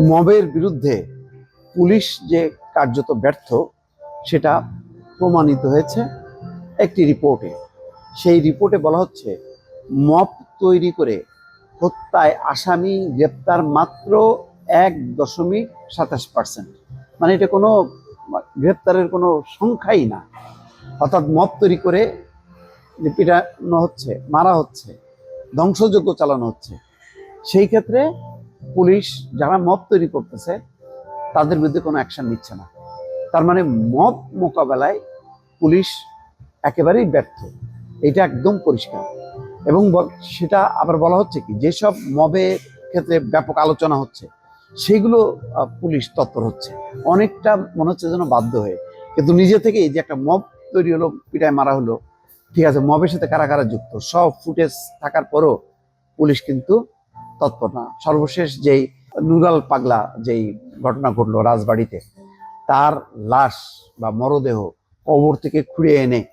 মবের বিরুদ্ধে পুলিশ যে কার্যত ব্যর্থ, সেটা প্রমাণিত হয়েছে একটি রিপোর্টে। সেই রিপোর্টে বলা হচ্ছে, মব তৈরি করে হত্যায় আসামি গ্রেপ্তার মাত্র এক দশমিক সাতাশ পার্সেন্ট। মানে এটা কোনো গ্রেপ্তারের কোনো সংখ্যাই না। অর্থাৎ মব তৈরি করে যে পিটানো হচ্ছে, মারা হচ্ছে, ধ্বংসযজ্ঞ চালানো হচ্ছে, সেই ক্ষেত্রে পুলিশ যারা মব তৈরি করতেছে, তাদের বিরুদ্ধে কোনো অ্যাকশন নিচ্ছে না। তার মানে মব মোকাবেলায় পুলিশ একেবারেই ব্যর্থ। এটা একদম পরিষ্কার। এবং সেটা আবার বলা হচ্ছে কি, যেসব মবের ক্ষেত্রে ব্যাপক আলোচনা হচ্ছে, সেগুলো পুলিশ তৎপর হচ্ছে। অনেকটা মনে হচ্ছে যেন বাধ্য হয়ে। কিন্তু নিজে থেকেই যে একটা মব তৈরি হলো, পিটায় মারা হলো, ঠিক আছে, মবের সাথে কারা কারা যুক্ত, সব ফুটেজ থাকার পরও পুলিশ কিন্তু তৎপর না। সর্বশেষ যেই নুরাল পাগলা যেই ঘটনা ঘটলো রাজবাড়িতে, তার লাশ বা মরদেহ কবর থেকে খুঁড়ে এনে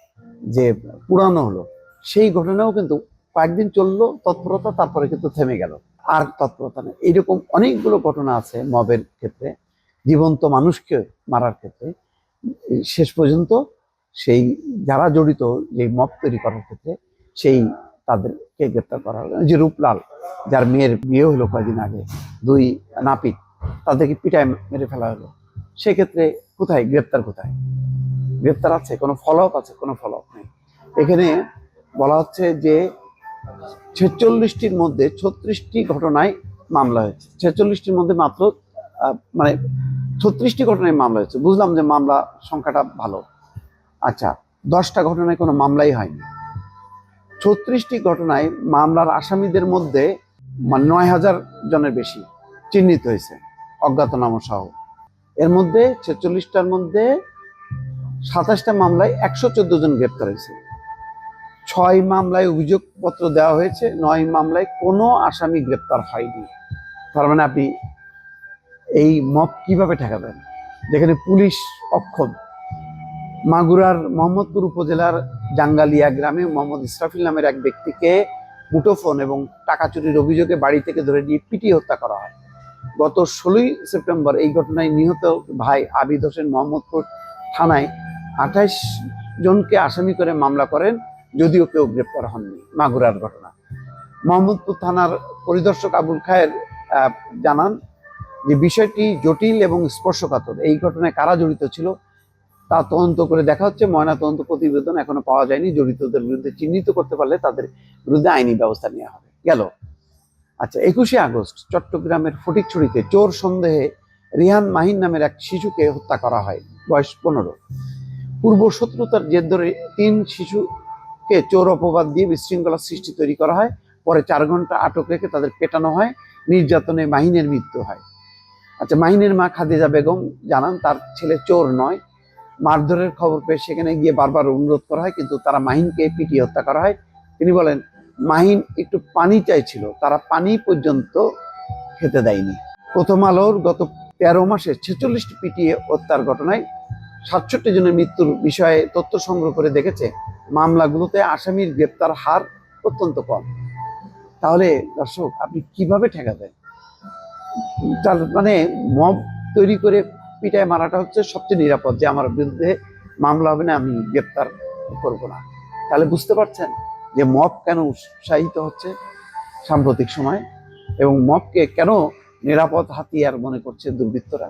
যে পুরানো হলো, সেই ঘটনাও কিন্তু কয়েকদিন চলল, তৎপরতা, তারপরে কিন্তু থেমে গেল। আর তৎপরতা নেই। এইরকম অনেকগুলো ঘটনা আছে মবের ক্ষেত্রে, জীবন্ত মানুষকে মারার ক্ষেত্রে। শেষ পর্যন্ত সেই যারা জড়িত যে মব তৈরি করার ক্ষেত্রে, সেই তাদেরকে গ্রেপ্তার করা হলো। যে রূপলাল, যার মেয়ের বিয়ে হলো কয়েকদিন আগে, দুই নাপিত, তাদেরকে পিটায় মেরে ফেলা হলো। সেক্ষেত্রে কোথায়, গ্রেপ্তার কোথায়? গ্রেপ্তার আছে, কোনো ফলো আপ আছে? কোনো ফলো আপ নেই। এখানে বলা হচ্ছে যে ছেচল্লিশটির মধ্যে ছত্রিশটি ঘটনায় মামলা হয়েছে। ছেচল্লিশটির মধ্যে মাত্র মানে ছত্রিশটি ঘটনায় মামলা হয়েছে। বুঝলাম যে মামলা সংখ্যাটা ভালো। আচ্ছা দশটা ঘটনায় কোনো মামলাই হয়নি। ছত্রিশটি ঘটনায় মামলার আসামিদের মধ্যে নয় হাজার জনের বেশি চিহ্নিত হয়েছে অজ্ঞাতনামা সহ এর মধ্যে ছেচল্লিশটার মধ্যে সাতাশটা মামলায় একশো চোদ্দ জন গ্রেপ্তার হয়েছে। ছয় মামলায় অভিযোগপত্র দেওয়া হয়েছে, নয় মামলায় কোনো আসামি গ্রেপ্তার হয়নি। তার মানে আপনি এই মব কীভাবে ঠেকাবেন? যেখানে পুলিশ অক্ষম। মাগুরার মোহাম্মদপুর উপজেলার জাঙ্গালিয়া গ্রামে মোহাম্মদ ইসরাফিল নামের এক ব্যক্তিকে মুঠোফোন এবং টাকা চুরির অভিযোগে বাড়ি থেকে ধরে নিয়ে পিটিয়ে হত্যা করা হয়। গত ষোলোই সেপ্টেম্বর এই ঘটনায় নিহত ভাই আবিদ হোসেন মোহাম্মদপুর থানায় আঠাইশ জনকে আসামি করে মামলা করেন, যদিও কেউ গ্রেপ্তার হননি মাগুরার ঘটনা। মোহাম্মদপুর থানার পরিদর্শক আবুল খায়ের জানান যে বিষয়টি জটিল এবং স্পর্শকাতর। এই ঘটনায় কারা জড়িত ছিল তা তদন্ত করে দেখা হচ্ছে, ময়না তদন্ত প্রতিবেদন এখনও পাওয়া যায়নি, জড়িতদের বিরুদ্ধে চিহ্নিত করতে পারলে তাদের বিরুদ্ধে আইনি ব্যবস্থা নেওয়া হবে। গেল? আচ্ছা একুশে আগস্ট, চট্টগ্রামের ফটিকছড়িতে চোর সন্দেহে রিহান মাহিন নামের এক শিশুকে হত্যা করা হয়, বয়স পনেরো। পূর্ব শত্রুতার জের ধরে তিন শিশুকে চোর অপবাদ দিয়ে বিশৃঙ্খলা সৃষ্টি তৈরি করা হয়, পরে চার ঘণ্টা আটক রেখে তাদের পেটানো হয়, নির্যাতনে মাহিনের মৃত্যু হয়। আচ্ছা মাহিনের মা খাদিজা বেগম জানান, তার ছেলে চোর নয় মারধরের খবর পেয়ে সেখানে গিয়ে বারবার অনুরোধ করা হয়, কিন্তু তারা মাহিনকে পিটিয়ে হত্যা করা হয়। তিনি বলেন, মাহিন একটু পানি চাইছিল, তারা পানি পর্যন্ত খেতে দেয়নি। প্রথম আলোর গত তেরো মাসে ছেচল্লিশটি পিটিয়ে হত্যার ঘটনায় সাতষট্টি জনের মৃত্যুর বিষয়ে তথ্য সংগ্রহ করে দেখেছে, মামলাগুলোতে আসামির গ্রেপ্তার হার অত্যন্ত কম। তাহলে দর্শক, আপনি কীভাবে ঠেকাবেন তার মানে মব তৈরি করে পিটায় মারাটা হচ্ছে সবচেয়ে নিরাপদ যে আমার বিরুদ্ধে মামলা হবে না আমি গ্রেপ্তার করব না। তাহলে বুঝতে পারছেন যে মপ কেন উৎসাহিত হচ্ছে সাম্প্রতিক সময় এবং মপকে কেন নিরাপদ হাতিয়ার মনে করছে দুর্বৃত্তরা?